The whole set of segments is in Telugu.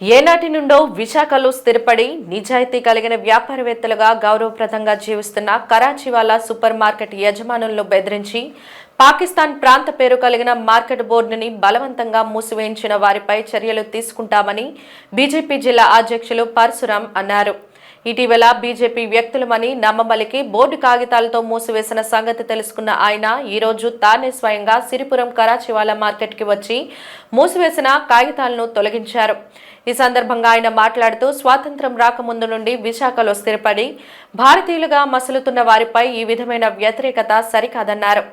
ఏనాటి నుండో విశాఖలో స్థిరపడి నిజాయితీ కలిగిన వ్యాపారవేత్తలుగా గౌరవప్రదంగా జీవిస్తున్న కరాచీవాలా సూపర్ మార్కెట్ యజమానులను బెదిరించి పాకిస్తాన్ ప్రాంత పేరు కలిగిన మార్కెట్ బోర్డుని బలవంతంగా మూసివేయించిన వారిపై చర్యలు తీసుకుంటామని బీజేపీ జిల్లా అధ్యక్షులు పరశురాం అన్నారు. ఇటీవల బీజేపీ వ్యక్తులమని నమ్మమలికి బోర్డు కాగితాలతో మూసివేసిన సంగతి తెలుసుకున్న ఆయన ఈ రోజు తానే స్వయంగా సిరిపురం కరాచివాల మార్కెట్కి వచ్చి మూసివేసిన కాగితాలను తొలగించారు. ఈ సందర్భంగా ఆయన మాట్లాడుతూ స్వాతంత్రం రాకముందు నుండి విశాఖలో స్థిరపడి భారతీయులుగా మసులుతున్న వారిపై ఈ విధమైన వ్యతిరేకత సరికాదన్నారు.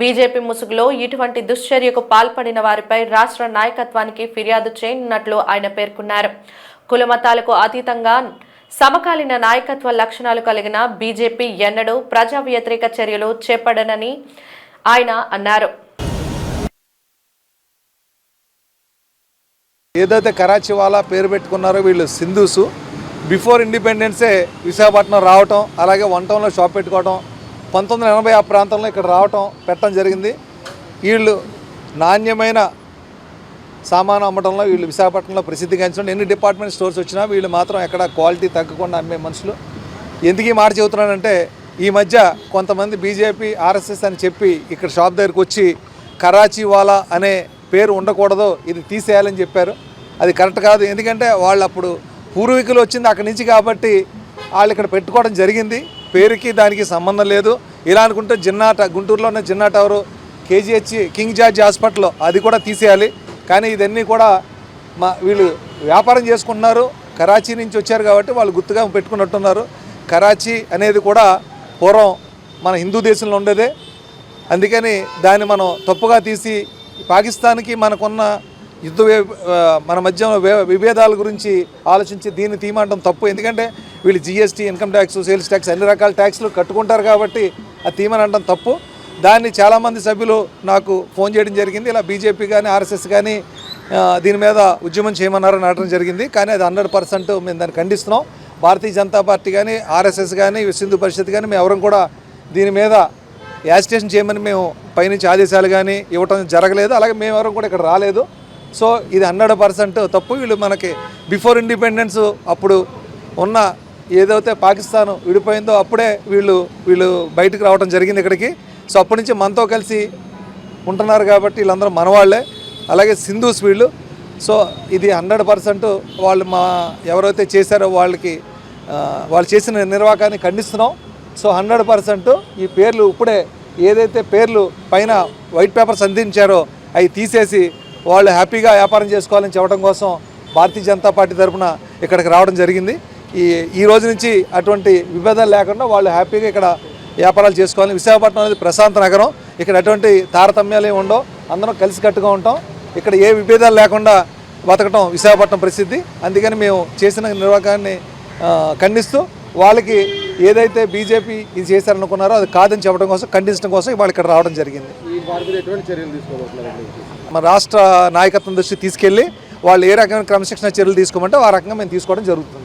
బీజేపీ ముసుగులో ఇటువంటి దుశ్చర్యకు పాల్పడిన వారిపై రాష్ట్ర నాయకత్వానికి ఫిర్యాదు చేయనున్నట్లు ఆయన పేర్కొన్నారు. కులమతాలకు అతీతంగా సమకాలీన నాయకత్వ లక్షణాలు కలిగిన బీజేపీ ఎన్నడూ ప్రజా వ్యతిరేక చర్యలు చేపడనని ఆయన అన్నారు. ఏదైతే కరాచీ వాళ్ళ పేరు పెట్టుకున్నారో వీళ్ళు సింధూసు బిఫోర్ ఇండిపెండెన్సే విశాఖపట్నం రావటం అలాగే వన్ టౌన్లో షాప్ పెట్టుకోవటం పంతొమ్మిది వందల ఎనభై ఆ ప్రాంతంలో ఇక్కడ రావటం పెట్టడం జరిగింది. వీళ్ళు నాణ్యమైన సామాను అమ్మటంలో వీళ్ళు విశాఖపట్నంలో ప్రసిద్ధిగాంచిన ఎన్ని డిపార్ట్మెంట్ స్టోర్స్ వచ్చినా వీళ్ళు మాత్రం ఎక్కడ క్వాలిటీ తగ్గకుండా అమ్మే మనుషులు. ఎందుకు ఈ మాట చెబుతున్నానంటే ఈ మధ్య కొంతమంది బీజేపీ ఆర్ఎస్ఎస్ అని చెప్పి ఇక్కడ షాప్ దగ్గరికి వచ్చి కరాచీ వాలా అనే పేరు ఉండకూడదు ఇది తీసేయాలని చెప్పారు. అది కరెక్ట్ కాదు ఎందుకంటే వాళ్ళు అప్పుడు పూర్వీకులు వచ్చింది అక్కడి నుంచి కాబట్టి వాళ్ళు ఇక్కడ పెట్టుకోవడం జరిగింది. పేరుకి దానికి సంబంధం లేదు. ఇలా అనుకుంటే జిన్నా గుంటూరులో ఉన్న Jinnah tower KGH king George hospital అది కూడా తీసేయాలి. కానీ ఇదన్నీ కూడా మా వీళ్ళు వ్యాపారం చేసుకుంటున్నారు. కరాచీ నుంచి వచ్చారు కాబట్టి వాళ్ళు గుర్తుగా పెట్టుకున్నట్టున్నారు. కరాచీ అనేది కూడా పూర్వం మన హిందూ దేశంలో ఉండేదే. అందుకని దాన్ని మనం తప్పుగా తీసి పాకిస్తాన్కి మనకున్న యుద్ధ మన మధ్య విభేదాల గురించి ఆలోచించి దీన్ని తీయమంటాం తప్పు. ఎందుకంటే వీళ్ళు GST income tax sales tax అన్ని రకాల ట్యాక్స్లు కట్టుకుంటారు కాబట్టి ఆ తీయమని అనడం తప్పు. దాన్ని చాలామంది సభ్యులు నాకు ఫోన్ చేయడం జరిగింది. ఇలా బీజేపీ కానీ ఆర్ఎస్ఎస్ కానీ దీని మీద ఉద్యమం చేయమన్నారని అనడం జరిగింది. కానీ అది హండ్రెడ్ పర్సెంట్ మేము దాన్ని ఖండిస్తున్నాం. భారతీయ జనతా పార్టీ కానీ ఆర్ఎస్ఎస్ కానీ సింధు పరిషత్ కానీ మేము ఎవరం కూడా దీని మీద యాజిటేషన్ చేయమని మేము పైనుంచి ఆదేశాలు కానీ ఇవ్వటం జరగలేదు. అలాగే మేము ఎవరు కూడా ఇక్కడ రాలేదు. సో ఇది హండ్రెడ్ పర్సెంట్ తప్పు. వీళ్ళు మనకి బిఫోర్ ఇండిపెండెన్స్ అప్పుడు ఉన్న ఏదైతే పాకిస్తాన్ విడిపోయిందో అప్పుడే వీళ్ళు వీళ్ళు బయటకు రావడం జరిగింది ఇక్కడికి. సో అప్పటి నుంచి మనతో కలిసి ఉంటున్నారు కాబట్టి వీళ్ళందరూ మనవాళ్ళే. అలాగే సింధు స్పీడ్లు సో ఇది హండ్రెడ్ పర్సెంట్ వాళ్ళు మా ఎవరైతే చేశారో వాళ్ళకి వాళ్ళు చేసిన నిర్వాహకాన్ని ఖండిస్తున్నాం. సో హండ్రెడ్ పర్సెంట్ ఈ పేర్లు ఇప్పుడే ఏదైతే పేర్లు పైన వైట్ పేపర్స్ అందించారో అవి తీసేసి వాళ్ళు హ్యాపీగా వ్యాపారం చేసుకోవాలని చెప్పడం కోసం భారతీయ జనతా పార్టీ తరఫున ఇక్కడికి రావడం జరిగింది. ఈ ఈ రోజు నుంచి అటువంటి విభేదాలు లేకుండా వాళ్ళు హ్యాపీగా ఇక్కడ వ్యాపారాలు చేసుకోవాలి. విశాఖపట్నం అనేది ప్రశాంత నగరం. ఇక్కడ ఎటువంటి తారతమ్యాలు ఏమి ఉండవు. అందరం కలిసికట్టుగా ఉంటాం. ఇక్కడ ఏ విభేదాలు లేకుండా బతకటం విశాఖపట్నం ప్రసిద్ధి. అందుకని మేము చేసిన నిర్వాహకాన్ని ఖండిస్తూ వాళ్ళకి ఏదైతే బీజేపీ ఇది చేశారనుకున్నారో అది కాదని చెప్పడం కోసం ఖండించడం కోసం వాళ్ళు ఇక్కడ రావడం జరిగింది. మన రాష్ట్ర నాయకత్వం దృష్టి తీసుకెళ్ళి వాళ్ళు ఏ రకమైన క్రమశిక్షణ చర్యలు తీసుకోమంటే ఆ రకంగా మేము తీసుకోవడం జరుగుతుంది.